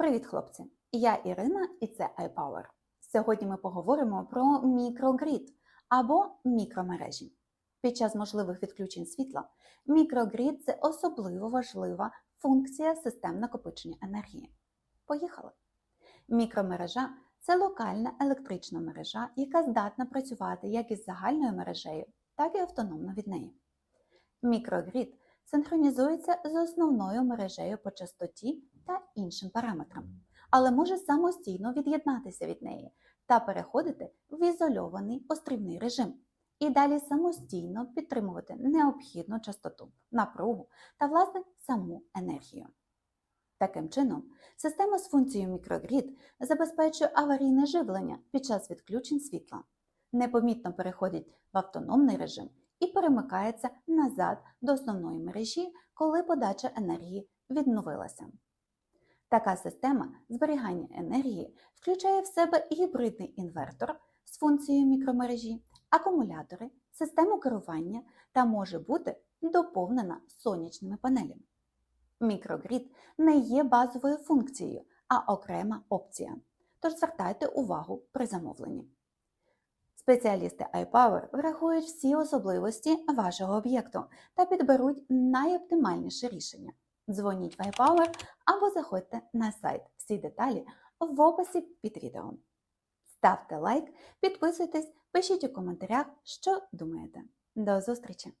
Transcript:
Привіт, хлопці! Я Ірина і це iPower. Сьогодні ми поговоримо про мікрогрід або мікромережі. Під час можливих відключень світла мікрогрід це особливо важлива функція систем накопичення енергії. Поїхали! Мікромережа це локальна електрична мережа, яка здатна працювати як із загальною мережею, так і автономно від неї. Мікрогрід синхронізується з основною мережею по частоті та іншим параметрам, але може самостійно від'єднатися від неї та переходити в ізольований острівний режим і далі самостійно підтримувати необхідну частоту, напругу та власне саму енергію. Таким чином, система з функцією мікрогрід забезпечує аварійне живлення під час відключень світла, непомітно переходить в автономний режим і перемикається назад до основної мережі, коли подача енергії відновилася. Така система зберігання енергії включає в себе гібридний інвертор з функцією мікромережі, акумулятори, систему керування та може бути доповнена сонячними панелями. Мікрогрід не є базовою функцією, а окрема опція. Тож звертайте увагу при замовленні. Спеціалісти iPower врахують всі особливості вашого об'єкту та підберуть найоптимальніше рішення. Дзвоніть в iPower або заходьте на сайт. Всі деталі в описі під відео. Ставте лайк, підписуйтесь, пишіть у коментарях, що думаєте. До зустрічі!